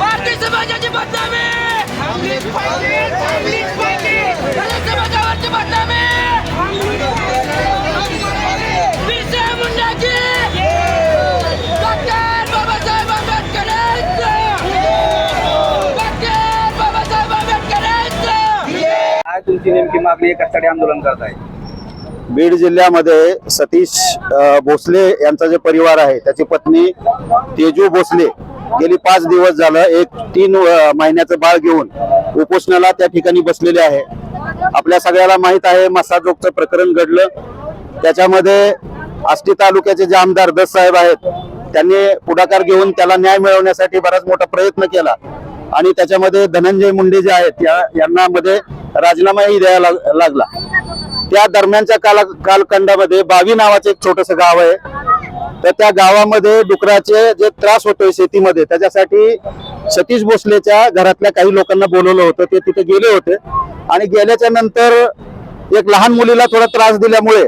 भारतीय समाजाची बदनामी! समाजावरची बदनामी! तुमची नेमकी मागणी एक आंदोलन करत आहे बीड जिल्ह्यामध्ये सतीश भोसले यांचा जे परिवार आहे त्याची पत्नी तेजू भोसले गेली पाच दिवस झालं एक तीन महिन्याचं बाळ घेऊन उपोषणाला त्या ठिकाणी बसलेले आहे. आपल्या सगळ्याला माहीत आहे मसाजोगचं प्रकरण घडलं. त्याच्यामध्ये आष्टी तालुक्याचे जे आमदार दस साहेब आहेत त्यांनी पुढाकार घेऊन त्याला न्याय मिळवण्यासाठी बराच मोठा प्रयत्न केला. आणि त्याच्यामध्ये धनंजय मुंडे जे आहेत या यांना मध्ये राजीनामाही द्यायला लाग- लागला. त्या दरम्यानच्या काला कालखंडामध्ये बावी नावाचं एक छोटस गाव आहे. तर त्या गावामध्ये डुकराचे जे त्रास होतोय शेतीमध्ये त्याच्यासाठी सतीश भोसलेच्या घरातल्या काही लोकांना बोलवलं होतं. ते तिथे गेले होते. आणि गेल्याच्यानंतर एक लहान मुलीला थोडा त्रास दिल्यामुळे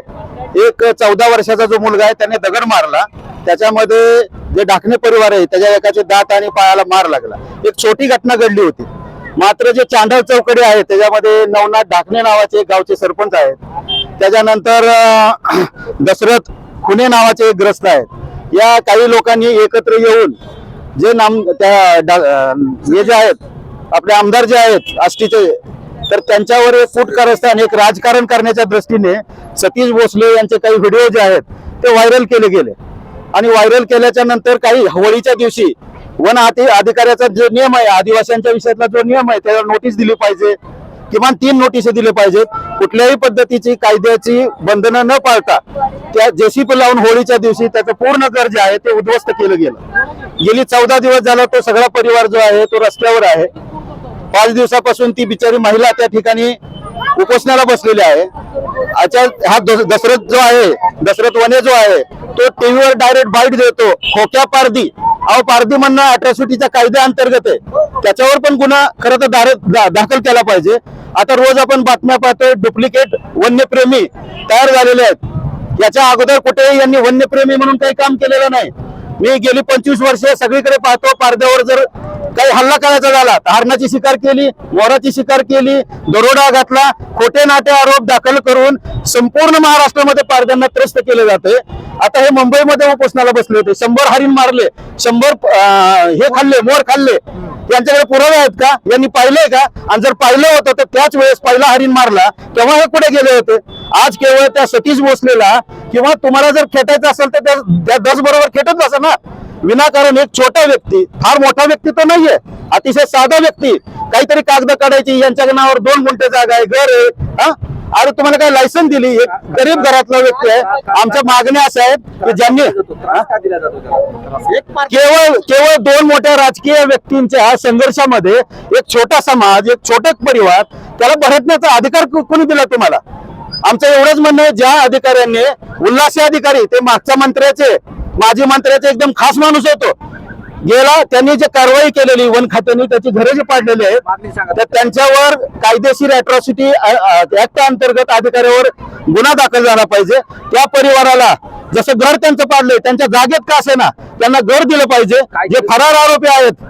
एक चौदा वर्षाचा जो मुलगा आहे त्याने दगड मारला. त्याच्यामध्ये जे डाकणे परिवार आहे त्याच्या एकाचे दात आणि पायाला मार लागला. एक छोटी घटना घडली होती. मात्र जे चांडळ चौकडे आहेत त्याच्यामध्ये नवनाथ ढाकणे नावाचे एक गावचे सरपंच आहेत. त्याच्यानंतर दशरथ खुने नावाचे एक ग्रस्त आहेत. या काही लोकांनी एकत्र येऊन जे नाम त्या डा- हे जे आहेत आपले आमदार जे आहेत आष्टीचे तर त्यांच्यावर एक फूट कारस्थान एक राजकारण करण्याच्या दृष्टीने सतीश भोसले यांचे काही व्हिडिओ जे आहेत ते व्हायरल केले गेले. आणि व्हायरल केल्याच्यानंतर काही होळीच्या दिवशी वन अति अधिकाऱ्याचा जो नियम आहे आदिवासींच्या विषयातला जो नियम आहे त्याला नोटीस दिली पाहिजे. किमान तीन नोटीस दिले पाहिजेत कुठल्याही पद्धतीची कायद्याची बंधनं न पाळता त्या जेसीपी लावून होळीच्या दिवशी त्याचं पूर्ण घर जे आहे ते उद्ध्वस्त केलं गेलं. गेली चौदा दिवस झाला तो सगळा परिवार जो आहे तो रस्त्यावर आहे. पाच दिवसापासून ती बिचारी महिला त्या ठिकाणी उपोषणाला बसलेली आहे. अच्छा हा दस- दशरथ जो आहे दशरथ वने जो आहे तो टीव्हीवर डायरेक्ट बाईट देतो. खोक्या पारदी अहो पारधी म्हणणं अट्रॉसिटीच्या कायद्या अंतर्गत आहे. त्याच्यावर पण गुन्हा खरं तर दार- दा- दाखल केला पाहिजे. आता रोज आपण बातम्या पाहतोय डुप्लिकेट वन्यप्रेमी तयार झालेले आहेत. याच्या अगोदर कुठेही यांनी वन्यप्रेमी म्हणून काही काम केलेलं नाही. मी गेली पंचवीस वर्षे सगळीकडे पाहतो पारद्यावर जर काही हल्ला करायचा झाला तर हरणाची शिकार केली मोराची शिकार केली दरोडा घातला खोटे नाटे आरोप दाखल करून संपूर्ण महाराष्ट्रामध्ये पारद्यांना त्रस्त केले जाते आता हे मुंबईमध्ये उपोषणाला बसले होते. शंभर हरिण मारले शंभर हे खाल्ले मोर खाल्ले. यांच्याकडे पुरावे आहेत का? यांनी पाहिलंय का? आणि जर पाहिलं होतं तर त्याच वेळेस पहिला हरिण मारला तेव्हा हे कुठे गेले होते? आज केवळ त्या सतीश भोसलेला किंवा तुम्हाला जर खेटायचं असेल तर त्या- दस बरोबर खेटत असेल ना. विनाकारण एक छोटा व्यक्ती फार मोठा व्यक्ती तर नाहीये अतिशय साधा व्यक्ती काहीतरी कागद काढायची यांच्या नावावर दोन गुंठे जागा आहे घर आहे अरे तुम्हाला काय लायसन दिली एक गरीब घरातला व्यक्ती आहे. आमच्या मागण्या अशा आहेत की ज्यांनी केवळ केवळ दोन मोठ्या राजकीय व्यक्तींच्या संघर्षामध्ये एक छोटा समाज एक छोटा परिवार त्याला भरटण्याचा अधिकार कोणी दिला तुम्हाला? आमचं एवढंच म्हणणं आहे ज्या अधिकाऱ्यांनी उल्हासी अधिकारी ते मागच्या मंत्र्याचे माजी मंत्र्याचे एकदम खास माणूस होतो. गेला त्यांनी जे कारवाई केलेली वन खात्याने त्याची घरे जे पाडलेली आहेत सांगा. तर त्यांच्यावर कायदेशीर अट्रॉसिटी ऍक्ट अंतर्गत अधिकाऱ्यावर गुन्हा दाखल झाला पाहिजे. त्या परिवाराला जसं घर त्यांचं पाडलंय त्यांच्या जागेत का असेना त्यांना घर दिलं पाहिजे. जे फरार आरोपी आहेत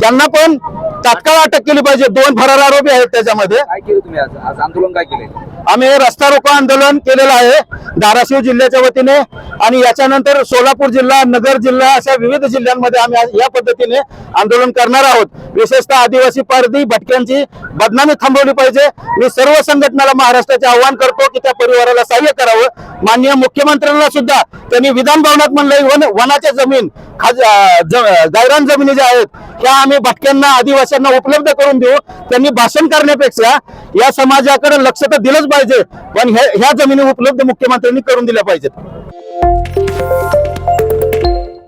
त्यांना पण तात्काळ अटक केली पाहिजे. दोन फरार आरोपी आहेत त्याच्यामध्ये. काय केलं तुम्ही आज? आज आंदोलन काय केलंय? आम्ही रस्ता रोको आंदोलन केलेलं आहे. धाराशिव जिल्ह्याच्या वतीने आणि याच्यानंतर सोलापूर जिल्हा नगर जिल्हा अशा विविध जिल्ह्यांमध्ये आम्ही या पद्धतीने आंदोलन करणार आहोत. विशेषतः आदिवासी पारधी भटक्यांची बदनामी थांबवली पाहिजे. मी सर्व संघटनाला महाराष्ट्राचे आव्हान करतो की त्या परिवाराला सहाय्य करावं. माननीय मुख्यमंत्र्यांना सुद्धा त्यांनी विधान भवनात म्हणलंय वन वनाच्या जमीन खाज गायरान जमिनी ज्या आहेत त्या आम्ही भटक्यांना आदिवासींना उपलब्ध करून देऊ. त्यांनी भाषण करण्यापेक्षा या समाजाकडे लक्ष तर दिलंच पाहिजे पण ह्या ह्या जमिनी उपलब्ध मुख्यमंत्री त्यांनी करून दिल्या पाहिजेत.